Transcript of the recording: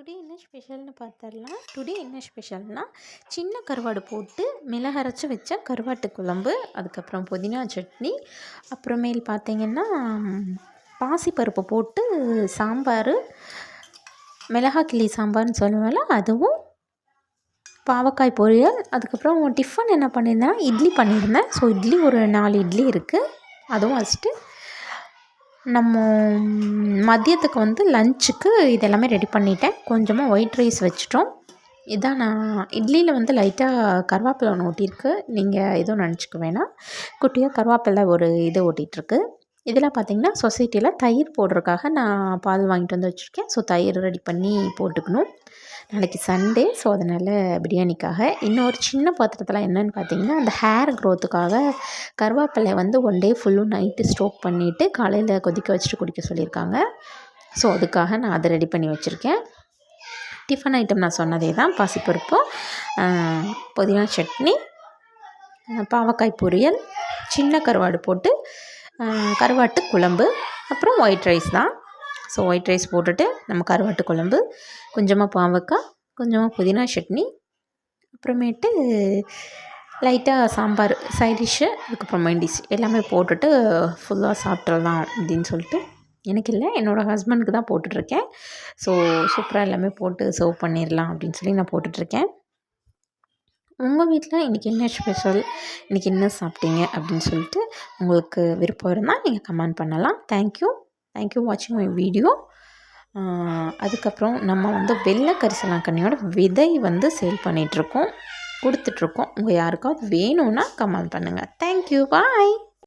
Today என்ன ஸ்பெஷல்னு பார்த்துடலாம் டுடே என்ன ஸ்பெஷல்னால் சின்ன கருவாடு போட்டு மிளகரைச்சி வச்ச கருவாட்டு குழம்பு அதுக்கப்புறம் புதினா சட்னி அப்புறமேல் பார்த்திங்கன்னா பாசிப்பருப்பு போட்டு சாம்பார் மிளகா கிளி சாம்பார்னு சொல்லுவேன்ல அதுவும் பாவக்காய் பொரியல் அதுக்கப்புறம் டிஃபன் என்ன பண்ணியிருந்தேன் இட்லி பண்ணியிருந்தேன். ஸோ இட்லி ஒரு நாலு இட்லி இருக்குது அதுவும் வச்சுட்டு நம்ம மதியத்துக்கு வந்து லஞ்சுக்கு இது எல்லாமே ரெடி பண்ணிட்டேன். கொஞ்சமாக ஒயிட் ரைஸ் வச்சுட்டோம். இதான் நான் இட்லியில் வந்து லைட்டாக கருவேப்பிலை ஒன்று ஒட்டியிருக்கு. நீங்கள் எதுவும் நினச்சிக்க வேணாம். குட்டியாக கருவேப்பிலை ஒரு இது ஒட்டிகிட்ருக்கு இதில் பார்த்திங்கன்னா சொசைட்டியில் தயிர் போடுறதுக்காக நான் பால் வாங்கிட்டு வந்து வச்சுருக்கேன். ஸோ தயிர் ரெடி பண்ணி போட்டுக்கணும். நாளைக்கு சண்டே ஸோ அதனால் பிரியாணிக்காக. இன்னொரு சின்ன பாத்திரத்தில் என்னென்னு பார்த்தீங்கன்னா அந்த ஹேர் க்ரோத்துக்காக கருவேப்பிலை வந்து ஒன் டே ஃபுல்லும் நைட்டு ஸ்டோக் பண்ணிவிட்டு காலையில் கொதிக்க வச்சுட்டு குடிக்க சொல்லியிருக்காங்க. ஸோ அதுக்காக நான் அதை ரெடி பண்ணி வச்சுருக்கேன். டிஃபன் ஐட்டம் நான் சொன்னதே தான் பாசிப்பருப்பும் புதினா சட்னி பாவக்காய் பொரியல் சின்ன கருவாடு போட்டு கருவாட்டு குழம்பு அப்புறம் ஒயிட் ரைஸ் தான். ஸோ ஒயிட் ரைஸ் போட்டுட்டு நம்ம கருவாட்டு குழம்பு கொஞ்சமாக பாவக்காய் கொஞ்சமாக புதினா சட்னி அப்புறமேட்டு லைட்டாக சாம்பார் சைட் டிஷ்ஷு அதுக்கப்புறம் மெயின் டிஷ் எல்லாமே போட்டுட்டு ஃபுல்லாக சாப்பிட்றலாம் அப்படின்னு சொல்லிட்டு எனக்கு இல்லை. என்னோடய ஹஸ்பண்டுக்கு தான் போட்டுட்ருக்கேன். ஸோ சூப்பராக எல்லாமே போட்டு சர்வ் பண்ணிடலாம் அப்படின்னு சொல்லி நான் போட்டுட்ருக்கேன். உங்கள் வீட்டில் இன்றைக்கி என்ன ஸ்பெஷல் இன்றைக்கி என்ன சாப்பிட்டீங்க அப்படின்னு சொல்லிட்டு உங்களுக்கு விருப்பம் இருந்தால் நீங்கள் கமெண்ட் பண்ணலாம். தேங்க்யூ தேங்க்யூ வாட்சிங் மை வீடியோ அதுக்கப்புறம் நம்ம வந்து வெள்ளை கரிசலாங்கண்ணியோட விதை வந்து சேல் பண்ணிகிட்ருக்கோம் கொடுத்துட்ருக்கோம் உங்கள் யாருக்காவது வேணும்னா கமெண்ட் பண்ணுங்கள் தேங்க்யூ பாய்